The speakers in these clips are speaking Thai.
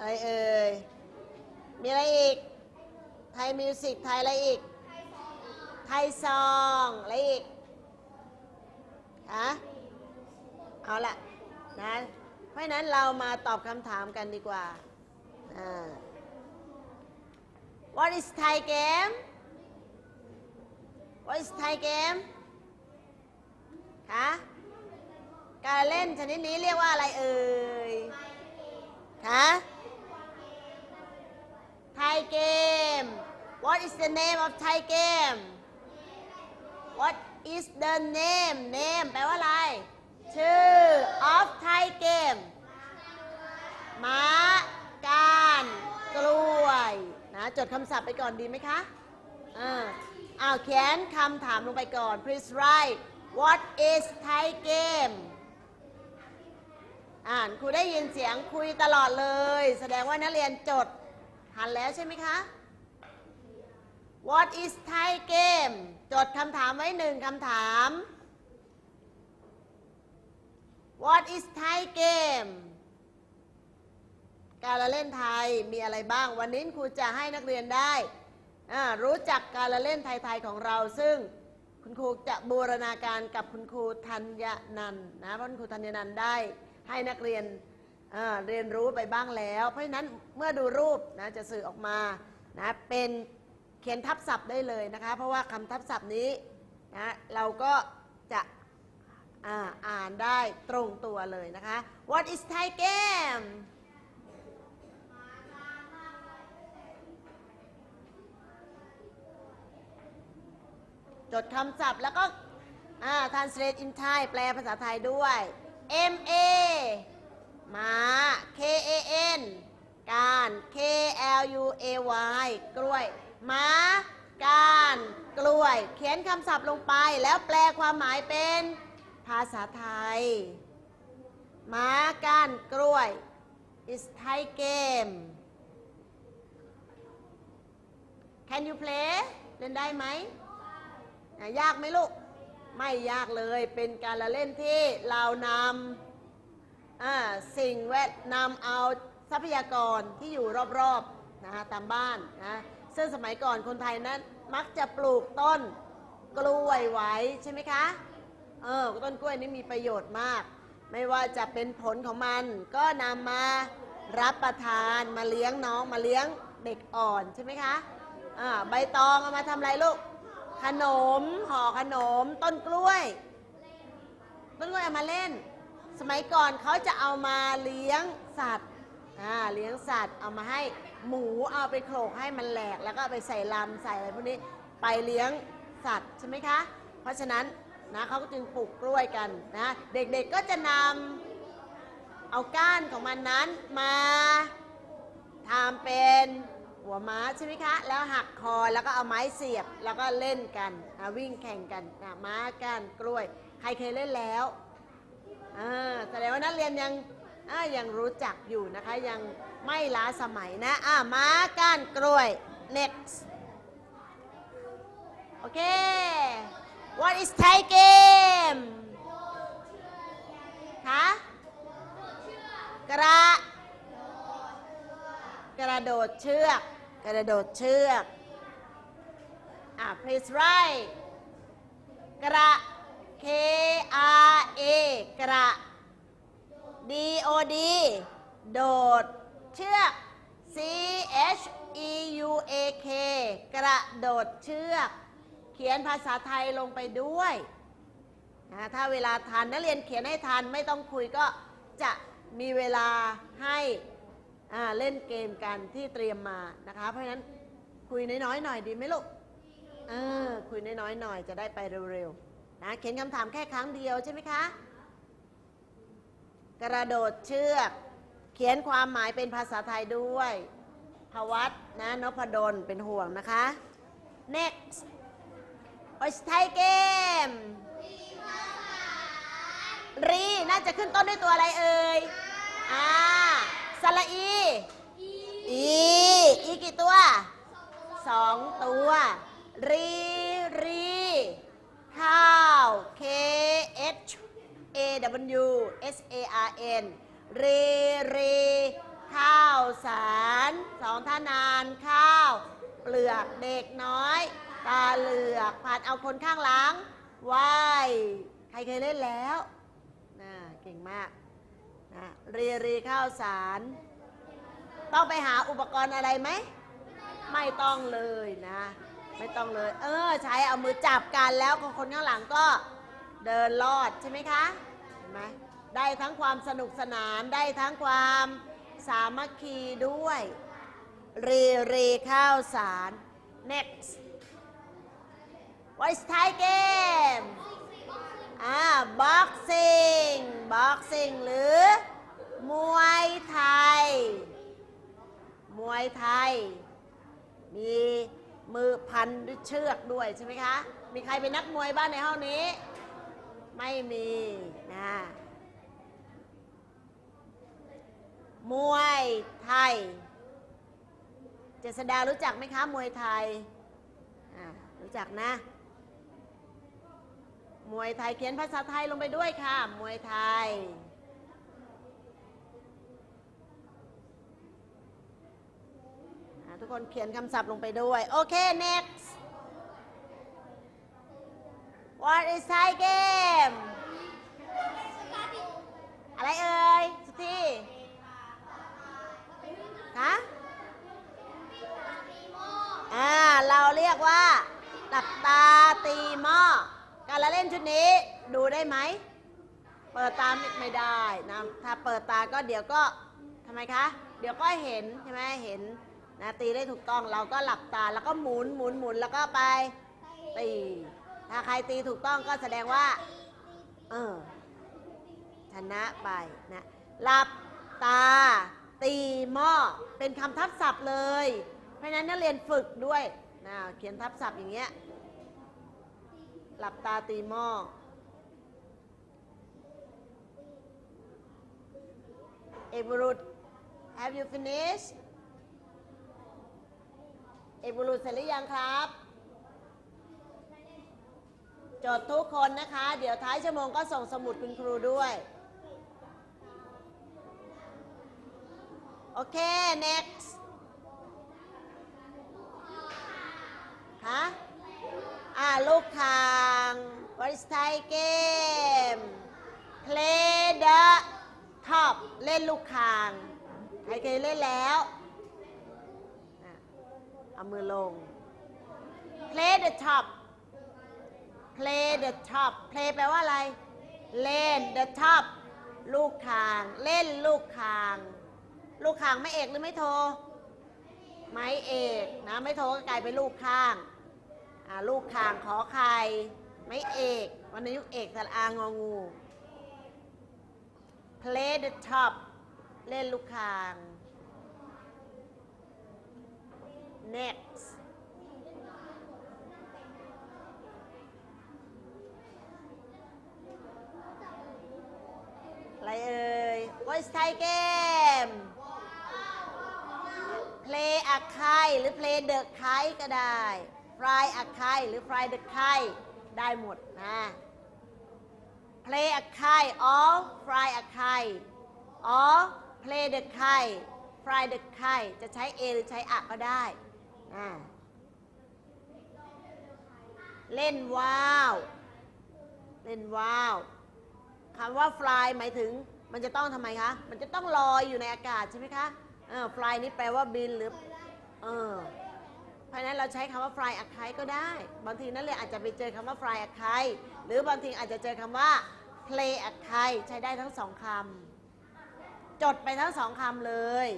อะไรเอ่ย มีอะไรอีก ไทยมิวสิกไทยอะไรอีก ไทยซอง อะไรอีกฮะเอาละนะเพราะนั้นเรามาตอบคำถามกันดีกว่าอ่า What is Thai game What is Thai game คะการเล่นชนิดนี้เรียกว่าอะไรเอ่ยคะ Thai game What is the name of Thai game What is the name name แปลว่าอะไร ชื่อ of Thai game ม้าการกล้วยนะจดคำศัพท์ไปก่อนดีไหมคะอ่าอ้าวเขียนคำถามลงไปก่อน please write what is Thai game อ่านครูได้ยินเสียงคุยตลอดเลย แสดงว่านักเรียนจด ทันแล้วใช่ไหมคะ What is Thai game จดคำถามไว้หนึ่งคำถาม What is Thai game การละเล่นไทยมีอะไรบ้าง วันนี้ครูจะให้นักเรียนได้รู้จักการละเล่นไทยๆของเรา ซึ่งคุณครูจะบูรณาการกับคุณครูธัญนันนะเพราะคุณครูธัญนันได้ให้นักเรียน เรียนรู้ไปบ้างแล้ว เพราะฉะนั้นเมื่อดูรูปนะจะสื่อออกมานะเป็นเขียนทับศัพท์ได้เลยนะคะ เพราะว่าคำทับศัพท์นี้นะเราก็จะอ่าอ่านได้ตรงตัวเลยนะคะ What is Thai game จดคำศัพท์แล้วก็ translate in Thai แปลภาษาไทยด้วย M A ม้า K A N การ K L U A Y กล้วย ม้า การ กล้วย เขียนคำศัพท์ลงไปแล้วแปลความหมายเป็นภาษาไทย ม้า การ กล้วย is Thai game Can you play เล่นได้ไหม ยากไหมลูก ไม่ยากเลย เป็นการละเล่นที่เรานำ อ่าสิ่งแวดนำเอาทรัพยากรที่อยู่รอบๆนะคะตามบ้านนะซึ่งสมัยก่อนคนไทยนั้นมักจะปลูกต้นกล้วยไว้ใช่ไหมคะเออต้นกล้วยนี่มีประโยชน์มาก ไม่ว่าจะเป็นผลของมัน ก็นำมารับประทานมาเลี้ยงน้องมาเลี้ยงเด็กอ่อนใช่ไหมคะอ่าใบตองเอามาทำอะไรลูก ขนมห่อขนม ต้นกล้วย ต้นกล้วยเอามาเล่น สมัยก่อนเขาจะเอามาเลี้ยงสัตว์อ่าเลี้ยงสัตว์เอามาให้หมูเอาไปโขลกให้มันแหลก แล้วก็เอาไปใส่ลำใส่อะไรพวกนี้ไปเลี้ยงสัตว์ใช่ไหมคะ เพราะฉะนั้นนะเขาก็จึงปลูกกล้วยกันนะเด็กๆก็จะนำเอาก้านของมันนั้นมาทำเป็นหัวม้าใช่ไหมคะ แล้วหักคอแล้วก็เอาไม้เสียบแล้วก็เล่นกันนะวิ่งแข่งกันนะม้าก้านกล้วย ใครเคยเล่นแล้ว อ่าแสดงว่านักเรียนยังอ่ายังรู้จักอยู่นะคะ ยังไม่ล้าสมัยนะอ่าม้าก้านกล้วย next โอเค what is Thai game คะกระกระโดดเชือก กระโดดเชือกอ่า please write กระ K R A กระ D O D โดด เชือก C H E U A K กระโดดเชือก เขียนภาษาไทยลงไปด้วยนะถ้าเวลาทันนักเรียนเขียนให้ทันไม่ต้องคุยก็จะมีเวลาให้เล่นเกมกันที่เตรียมมานะคะ เพราะฉะนั้นคุยน้อยๆหน่อยดีไหมลูก เออคุยน้อยๆหน่อยจะได้ไปเร็วๆ นะเขียนคำถามแค่ครั้งเดียวใช่ไหมคะ กระโดดเชือก เขียนความหมายเป็นภาษาไทยด้วยพวัตนะนพดลเป็นห่วงนะคะ next What's Thai game รีน่าจะขึ้นต้นด้วยตัวอะไรเอ่ยอ่าสระอีอีอีกี่ตัวสองตัว รี รีข้าว K H A W S A R N รีรีข้าวสารสองท่านานข้าว เปลือกเด็กน้อย ตาเหลือกผัดเอาคนข้างหลังไหวใครเคยเล่นแล้วน่าเก่งมากนะเรียรีข้าวสาร ต้องไปหาอุปกรณ์อะไรไหม ไม่ต้องเลยนะ ไม่ต้องเลย เออ ใช้เอามือจับกันแล้วคนข้างหลังก็เดินลอดใช่ไหมคะ เห็นไหมได้ทั้งความสนุกสนานได้ทั้งความสามัคคีด้วยรีรีข้าวสาร next What's Thai game อ่า boxing boxing หรือ มวยไทย มวยไทย มี มือพันด้วยเชือกด้วยใช่ไหมคะ มีใครเป็นนักมวยบ้านในห้องนี้ ไม่มีนะมวยไทย เจษดารู้จักไหมคะ มวยไทย รู้จักนะ มวยไทยเขียนภาษาไทยลงไปด้วยค่ะ มวยไทย อ่าทุก คนเขียนคำศัพท์ลงไปด้วย โอเค next What is Thai game อะไรเอ่ยสุธีฮะอ่า เราเรียกว่าหลับตาตีหม้อ การละเล่นชุดนี้ดูได้ไหม เปิดตาไม่ไม่ได้นะ ถ้าเปิดตาก็เดี๋ยวก็ทำไมคะ เดี๋ยวก็เห็นใช่ไหมเห็น นะตีได้ถูกต้องเราก็หลับตาแล้วก็หมุนหมุนหมุนแล้วก็ไปตี ถ้าใครตีถูกต้องก็แสดงว่า เออชนะไปนะหลับตา ตีหม้อเป็นคำทับศัพท์เลย เพราะฉะนั้นนักเรียนฝึกด้วยนะเขียนทับศัพท์อย่างเงี้ยหลับตาตีหม้อเอบุรุษ have you finished เอกบุรุษเสร็จหรือยังครับ จดทุกคนนะคะ เดี๋ยวท้ายชั่วโมงก็ส่งสมุดคุณครูด้วย โอเค next ฮะอ่าลูกคาง what is Thai game play the top เล่นลูกคาง ใครเคยเล่นแล้ว เอามือลง play the top play the top play แปลว่าอะไร เล่น the top ลูกคาง เล่นลูกคาง ลูกคางไม่เอกหรือไม่โท ไม้เอกนะ ไม่โทก็กลายเป็นลูกข้างอ่าลูกคางขอไข่ไม่เอก วันนี้ยุกเอกสระอางองู play the top เล่นลูกคาง next อะไรเอ่ย What's Thai game play a kite หรือ play the kite ก็ได้ fly a kite หรือ fly the kite ได้หมดนะ play a kite or fly a kite or play the kite fly the kite จะใช้ a หรือใช้ a ก็ได้ เล่นว้าว เล่นว้าวคำว่า fly หมายถึง มันจะต้องทำไมคะ มันจะต้องลอยอยู่ในอากาศใช่ไหมคะเออ fly นี่แปลว่าบินหรือ เออเพราะนั้นเราใช้คำว่า fly a kite ก็ได้ บางทีนักเรียอาจจะไปเจอคำว่า fly a kite หรือบางทีอาจจะเจอคำว่า play a kite ใช้ได้ทั้งสองคำจดไปทั้งสองคำเลย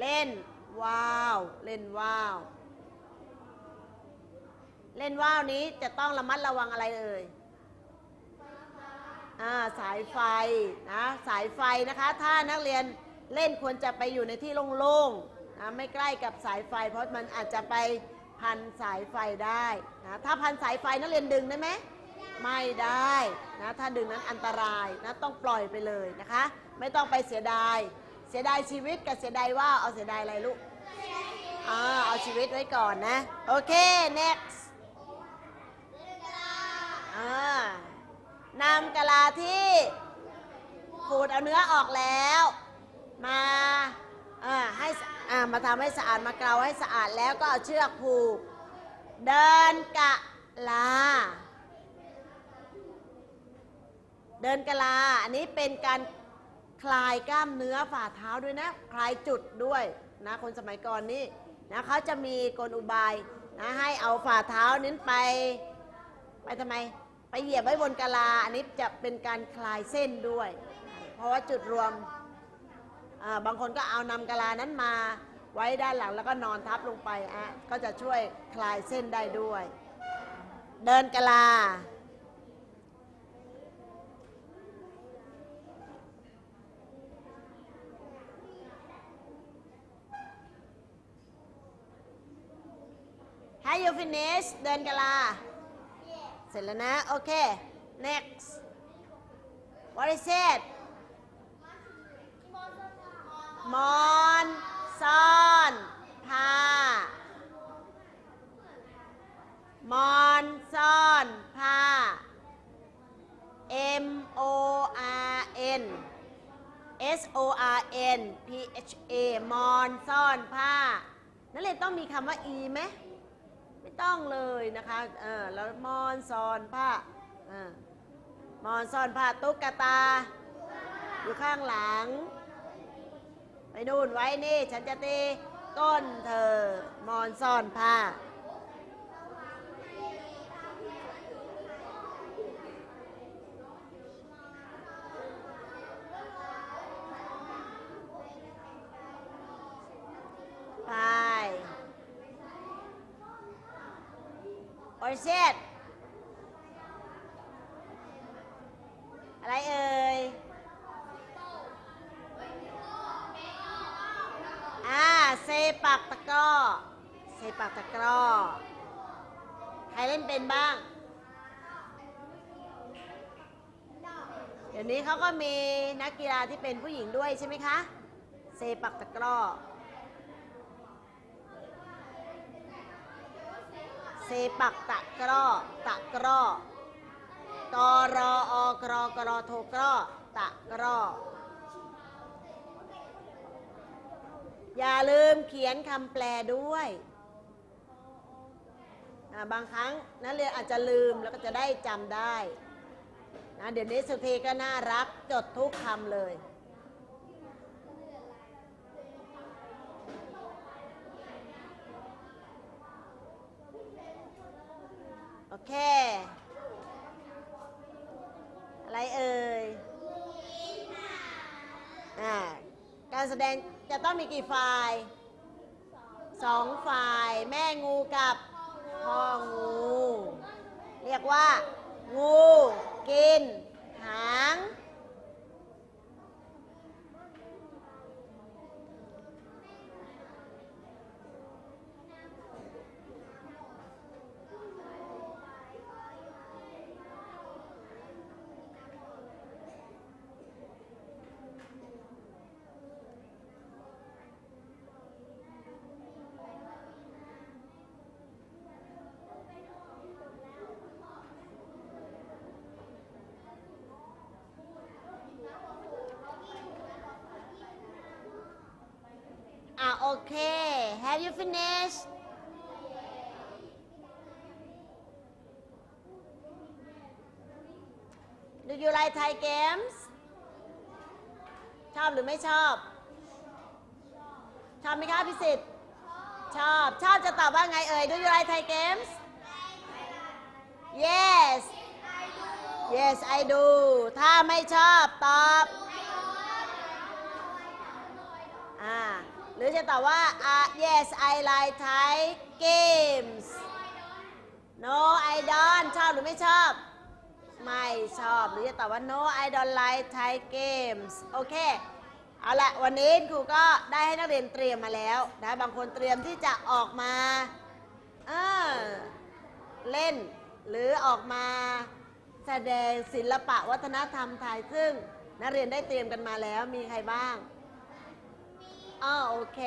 เล่นว้าวเล่นว้าวเล่นว่าวนี้จะต้องระมัดระวังอะไรเอ่ยอ่าสายไฟนะสายไฟนะคะ ถ้านักเรียนเล่นควรจะไปอยู่ในที่โล่งๆนะไม่ใกล้กับสายไฟ เพราะมันอาจจะไปพันสายไฟได้นะถ้าพันสายไฟนักเรียนดึงได้ไหมไม่ได้นะถ้าดึงนั้นอันตรายนะต้องปล่อยไปเลยนะคะ ไม่ต้องไปเสียดาย เสียดายชีวิตกับเสียดายว่าวเอาเสียดายอะไรลูกอ่าเอาชีวิตไว้ก่อนนะ โอเค next อ่านำกะลาที่ขูดเอาเนื้อออกแล้ว มาอ่อให้อ่ามาทำให้สะอาดมาเกลาให้สะอาดแล้วก็เอาเชือกผูก เดินกะลา เดินกะลา อันนี้เป็นการ คลายกล้ามเนื้อฝ่าเท้าด้วยนะ คลายจุดด้วยนะคนสมัยก่อนนี่นะเขาจะมีกลอุบายนะให้เอาฝ่าเท้านั้นไป ไปทำไม ไปเหยียบไว้บนกะลา อันนี้จะเป็นการคลายเส้นด้วย เพราะว่าจุดรวมอ่าบางคนก็เอานำกะลานั้นมาไว้ด้านหลังแล้วก็นอนทับลงไปอะก็จะช่วยคลายเส้นได้ด้วย เดินกะลา Have you finished เดินกะลา เสร็จแล้วนะ โอเค next what is it มอนซ่อนผ้ามอนซ่อนผ้า M O R N S O R N P H A มอนซ่อนผ้า นักเรียนต้องมีคำว่า e ไหมไม่ ต้องเลยนะคะเออแล้วมอนซอนผ้าเออมอนซอนผ้าตุ๊กตา อยู่ข้างหลัง ไปนู่นไว้นี่ ฉันจะตีก้นเธอ มอนซอนผ้า ไป โอเชตอะไรเอ่ย อ่า เซปักตะกร้อ เซปักตะกร้อ ใครเล่นเป็นบ้าง เดี๋ยวนี้เขาก็มีนักกีฬาที่เป็นผู้หญิงด้วยใช่ไหมคะ เซปักตะกร้อ เซปักตะกร้อตะกร้อกรออกรอกรอโทกร้อตะกร้ออย่าลืมเขียนคำแปลด้วยอ่าบางครั้งนักเรียนอาจจะลืมแล้วก็จะได้จำได้นะเดี๋ยวนี้สุธีก็น่ารักจดทุกคำเลย แค่ อะไรเอ่ยอ่าการแสดงจะต้องมีกี่ฝ่ายสองฝ่าย แม่งูกับพ่องู เรียกว่า งูกิน หาง อะโอเค have you finished Do you like Thai games ชอบหรือไม่ชอบ ชอบไหมคะพิสิทธิ์ ชอบ ชอบจะตอบว่าไงเอ่ย Do you like Thai games Yes Yes I do ถ้าไม่ชอบตอบ อ่า หรือจะตอบว่าอ่า yes I like Thai games no I don't ชอบหรือไม่ชอบ ไม่ชอบ หรือจะตอบว่า no I don't like Thai games โอเค เอาละวันนี้ครูก็ได้ให้นักเรียนเตรียมมาแล้วนะบางคนเตรียมที่จะออกมาเออเล่น หรือออกมาแสดงศิลปะวัฒนธรรมไทยซึ่งนักเรียนได้เตรียมกันมาแล้วมีใครบ้าง อ๋อโอเค